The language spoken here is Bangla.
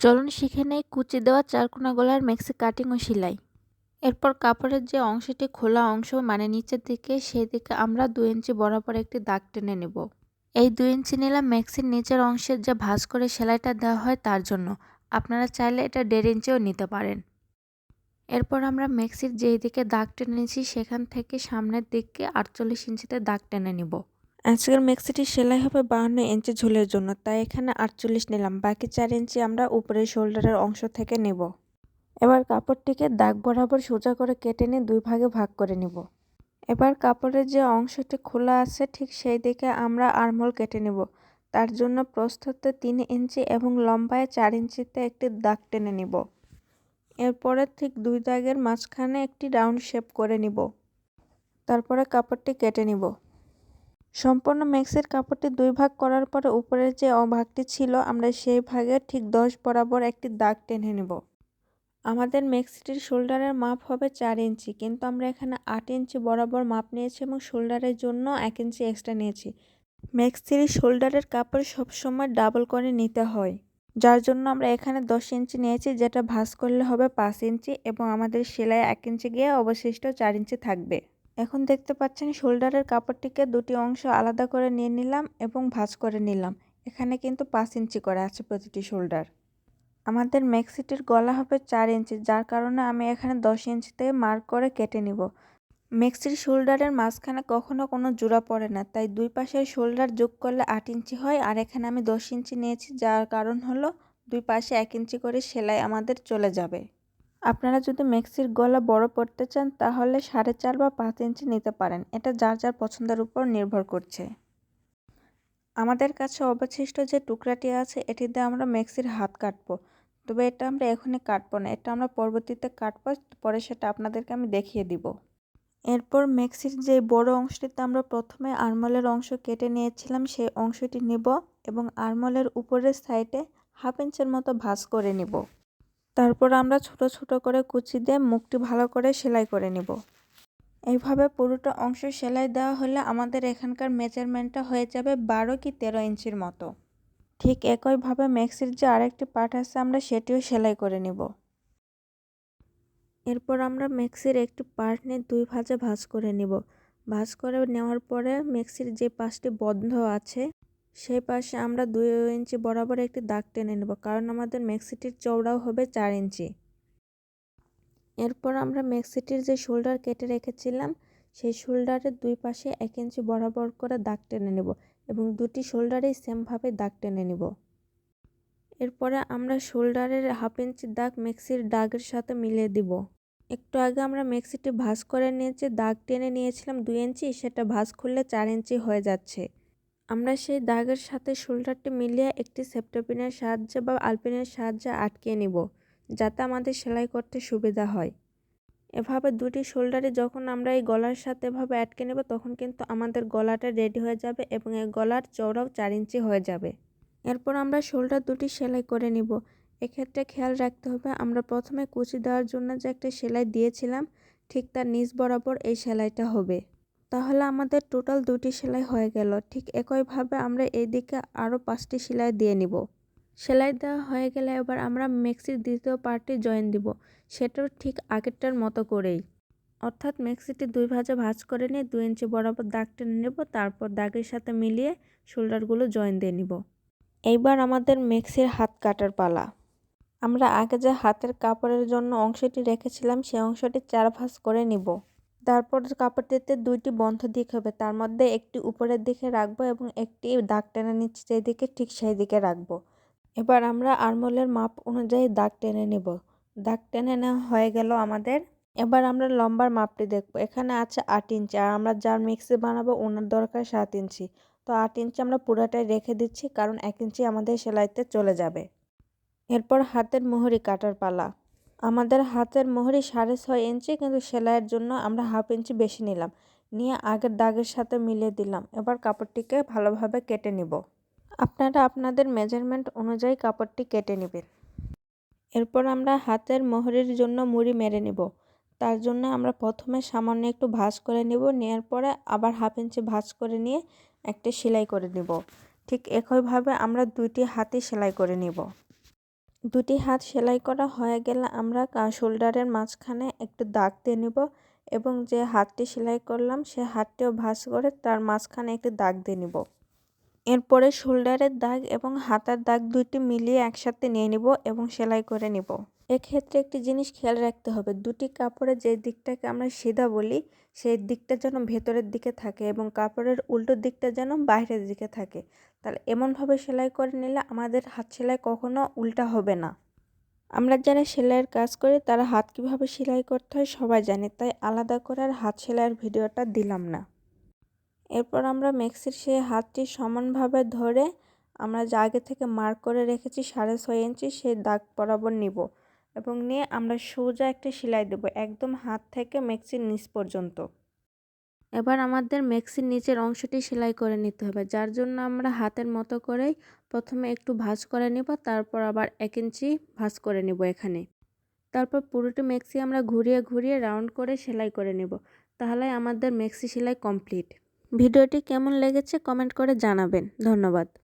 চলুন শিখে নেই কুচি দেওয়া চারকোনা গলার মেক্সি কাটিং ও সেলাই। এরপর কাপড়ের যে অংশটি খোলা অংশ মানে নিচের দিকে সেই দিকে আমরা দু ইঞ্চি বরাবর একটি দাগ টেনে নেব। এই দু ইঞ্চি নিলাম মেক্সির নিচের অংশের যে ভাঁজ করে সেলাইটা দেওয়া হয় তার জন্য। আপনারা চাইলে এটা দেড় ইঞ্চিও নিতে পারেন। এরপর আমরা ম্যাক্সির যেই দিকে দাগ টেনে নিয়েছি সেখান থেকে সামনের দিকে আটচল্লিশ ইঞ্চিতে দাগ টেনে নিব। আজকের মেক্সিটি সেলাই হবে বাহান্ন ইঞ্চি ঝুলের জন্য, তাই এখানে আটচল্লিশ নিলাম, বাকি চার ইঞ্চি আমরা উপরের শোল্ডারের অংশ থেকে নেব। এবার কাপড়টিকে দাগ বরাবর সোজা করে কেটে নিয়ে দুই ভাগে ভাগ করে নিব। এবার কাপড়ের যে অংশটি খোলা আছে, ঠিক সেই দিকে আমরা আরমোল কেটে নেব। তার জন্য প্রস্থতে তিন ইঞ্চি এবং লম্বায় চার ইঞ্চিতে একটি দাগ টেনে নিব। এরপরে ঠিক দুই দাগের মাঝখানে একটি রাউন্ড শেপ করে নিব। তারপরে কাপড়টি কেটে নিব। সম্পূর্ণ ম্যাক্সের কাপড়টি দুই ভাগ করার পরে উপরের যে ভাগটি ছিল, আমরা সেই ভাগে ঠিক দশ বরাবর একটি দাগ টেনে নেব। আমাদের ম্যাক্সিটির শোল্ডারের মাপ হবে চার ইঞ্চি, কিন্তু আমরা এখানে আট ইঞ্চি বরাবর মাপ নিয়েছি এবং শোল্ডারের জন্য এক ইঞ্চি এক্সট্রা নিয়েছি। ম্যাক্সির শোল্ডারের কাপড় সবসময় ডাবল করে নিতে হয়, যার জন্য আমরা এখানে দশ ইঞ্চি নিয়েছি, যেটা ভাঁজ করলে হবে পাঁচ ইঞ্চি এবং আমাদের সেলাই এক ইঞ্চি গিয়ে অবশিষ্ট চার ইঞ্চি থাকবে। এখন দেখতে পাচ্ছেন শোল্ডারের কাপড়টিকে দুটি অংশ আলাদা করে নিয়ে নিলাম এবং ভাঁজ করে নিলাম। এখানে কিন্তু পাঁচ ইঞ্চি করে আছে প্রতিটি শোল্ডার। আমাদের ম্যাক্সিটির গলা হবে চার ইঞ্চি, যার কারণে আমি এখানে দশ ইঞ্চিতে মার্ক করে কেটে নিব। মেক্সির শোল্ডারের মাঝখানে কখনো কোনো জোড়া পড়ে না, তাই দুই পাশের শোল্ডার যোগ করলে আট ইঞ্চি হয় আর এখানে আমি দশ ইঞ্চি নিয়েছি, যার কারণ হলো দুই পাশে এক ইঞ্চি করে সেলাই আমাদের চলে যাবে। আপনারা যদি মেক্সির গলা বড় পড়তে চান, তাহলে সাড়ে চার বা পাঁচ ইঞ্চি নিতে পারেন। এটা যার যার পছন্দের উপর নির্ভর করছে। আমাদের কাছে অবশিষ্ট যে টুকরাটি আছে, এটি দিয়ে আমরা মেক্সির হাত কাটবো। তবে এটা আমরা এখনই কাটবো না, এটা আমরা পরবর্তীতে কাটবো, পরে সেটা আপনাদেরকে আমি দেখিয়ে দিব। এরপর মেক্সির যে বড় অংশটিতে আমরা প্রথমে আরমলের অংশ কেটে নিয়েছিলাম, সেই অংশটি নিব এবং আরমলের উপরের সাইডে হাফ ইঞ্চের মতো ভাঁজ করে নিব। তারপর আমরা ছোট ছোট করে কুচি দিয়ে মুখটি ভালো করে সেলাই করে নিব। এইভাবে পুরোটা অংশ সেলাই দেওয়া হলে আমাদের এখানকার মেজারমেন্টটা হয়ে যাবে বারো কি তেরো ইঞ্চির মতো। ঠিক একইভাবে ম্যাক্সির যে আরেকটি পার্ট আছে আমরা সেটিও সেলাই করে নিব। এরপর আমরা ম্যাক্সির একটি পার্ট নিয়ে দুই ভাজে ভাঁজ করে নিব। ভাঁজ করে নেওয়ার পরে ম্যাক্সির যে পাশটি বন্ধ আছে সেই পাশে আমরা দুই ইঞ্চি বরাবর একটি দাগ টেনে নেব, কারণ আমাদের মেক্সিটির চওড়াও হবে চার ইঞ্চি। এরপর আমরা মেক্সিটির যে শোল্ডার কেটে রেখেছিলাম, সেই শোল্ডারের দুই পাশে এক ইঞ্চি বরাবর করে দাগ টেনে নেব এবং দুটি শোল্ডারেই সেমভাবে দাগ টেনে নেব। এরপরে আমরা শোল্ডারের হাফ ইঞ্চি দাগ মেক্সির দাগের সাথে মিলিয়ে দিব। একটু আগে আমরা মেক্সিটি ভাঁজ করে নিয়েছি, দাগ টেনে নিয়েছিলাম দুই ইঞ্চি, সেটা ভাঁজ খুললে চার ইঞ্চি হয়ে যাচ্ছে। আমরা সেই দাগের সাথে শোল্ডারটি মিলিয়ে একটি সেপ্টোপিনের সাহায্যে বা আলপিনের সাহায্যে আটকে নিব, যাতে আমাদের সেলাই করতে সুবিধা হয়। এভাবে দুটি শোল্ডারে যখন আমরা এই গলার সাথে এভাবে আটকে নেব, তখন কিন্তু আমাদের গলাটা রেডি হয়ে যাবে এবং এই গলার চওড়াও চার ইঞ্চি হয়ে যাবে। এরপর আমরা শোল্ডার দুটি সেলাই করে নিব। এক্ষেত্রে খেয়াল রাখতে হবে, আমরা প্রথমে কুচি দেওয়ার জন্য যে একটা সেলাই দিয়েছিলাম, ঠিক তার নিচ বরাবর এই সেলাইটা হবে। তাহলে আমাদের টোটাল দুটি সেলাই হয়ে গেল। ঠিক একইভাবে আমরা এই দিকে আরও পাঁচটি সেলাই দিয়ে নিব। সেলাই দেওয়া হয়ে গেলে এবার আমরা মেক্সির দ্বিতীয় পার্টটি জয়েন দিব। সেটাও ঠিক আগেরটার মতো করেই। অর্থাৎ মেক্সিটি দুই ভাজে ভাজ করে নিয়ে দুই ইঞ্চি বরাবর দাগ টেনে নেব, তারপর দাগের সাথে মিলিয়ে শোল্ডারগুলো জয়েন দিয়ে নিব। এইবার আমাদের মেক্সির হাত কাটার পালা। আমরা আগে যে হাতের কাপড়ের জন্য অংশটি রেখেছিলাম সেই অংশটি চার ভাঁজ করে নিব। তারপর কাপড়টিতে দুইটি বন্ধ দিক হবে। তার মধ্যে একটি উপরের দিকে রাখব এবং একটি দাগ টেনে নিচ্ছি যেদিকে, ঠিক সেই দিকে রাখব। এবার আমরা আরমোলের মাপ অনুযায়ী দাগ টেনে নেব। দাগ টেনে নেওয়া হয়ে গেল আমাদের। এবার আমরা লম্বার মাপটি দেখব। এখানে আছে আট ইঞ্চি। আর আমরা যার মিক্সি বানাবো ওনার দরকার সাত ইঞ্চি। তো আট ইঞ্চি আমরা পুরাটাই রেখে দিচ্ছি, কারণ এক ইঞ্চি আমাদের সেলাইতে চলে যাবে। এরপর হাতের মোহরি কাটার পালা। আমাদের হাতের মোহরি সাড়ে ছয় ইঞ্চি কিন্তু সেলাইয়ের জন্য আমরা হাফ ইঞ্চি বেশি নিলাম। নিয়ে আগের দাগের সাথে মিলিয়ে দিলাম। এবার কাপড়টিকে ভালোভাবে কেটে নিব। আপনারা আপনাদের মেজারমেন্ট অনুযায়ী কাপড়টি কেটে নেবেন। এরপর আমরা হাতের মোহরির জন্য মুড়ি মেরে নিব। তার জন্য আমরা প্রথমে সামান্য একটু ভাঁজ করে নিব। নেওয়ার পরে আবার হাফ ইঞ্চি ভাঁজ করে নিয়ে একটা সেলাই করে নিব। ঠিক একইভাবে আমরা দুইটি হাতে সেলাই করে নিব। দুটি হাত সেলাই করা হয়ে গেলে আমরা শোল্ডারের মাঝখানে একটু দাগ দিয়ে নেব এবং যে হাতটি সেলাই করলাম সে হাতটিও ভাঁজ করে তার মাঝখানে একটি দাগ দিয়ে নেব। এরপরে শোল্ডারের দাগ এবং হাতার দাগ দুইটি মিলিয়ে একসাথে নিয়ে নিব এবং সেলাই করে নিব। এক্ষেত্রে একটি জিনিস খেয়াল রাখতে হবে, দুটি কাপড়ের যে দিকটাকে আমরা সিধা বলি, সেই দিকটা যেন ভেতরের দিকে থাকে এবং কাপড়ের উল্টো দিকটা যেন বাইরের দিকে থাকে। তাহলে এমনভাবে সেলাই করে নিলে আমাদের হাত সেলাই কখনো উল্টা হবে না। আমরা যারা সেলাইয়ের কাজ করি, তারা হাত কীভাবে সেলাই করতে হয় সবাই জানে, তাই আলাদা করে আর হাত সেলাইয়ের ভিডিওটা দিলাম না। এরপর আমরা মেক্সির সেই হাতটি সমানভাবে ধরে আমরা যা আগে থেকে মার্ক করে রেখেছি সাড়ে ছয় ইঞ্চি, সেই দাগ বরাবর নিব এবং নিয়ে আমরা সোজা একটা সেলাই দেব একদম হাত থেকে মেক্সির নিচ পর্যন্ত। এবার আমাদের মেক্সির নিচের অংশটি সেলাই করে নিতে হবে, যার জন্য আমরা হাতের মতো করেই প্রথমে একটু ভাঁজ করে নেব, তারপর আবার এক ইঞ্চি ভাঁজ করে নেব এখানে। তারপর পুরোটি মেক্সি আমরা ঘুরিয়ে ঘুরিয়ে রাউন্ড করে সেলাই করে নেব তাহলে আমাদের মেক্সি সেলাই কমপ্লিট। ভিডিওটি কেমন লেগেছে কমেন্ট করে জানাবেন। ধন্যবাদ।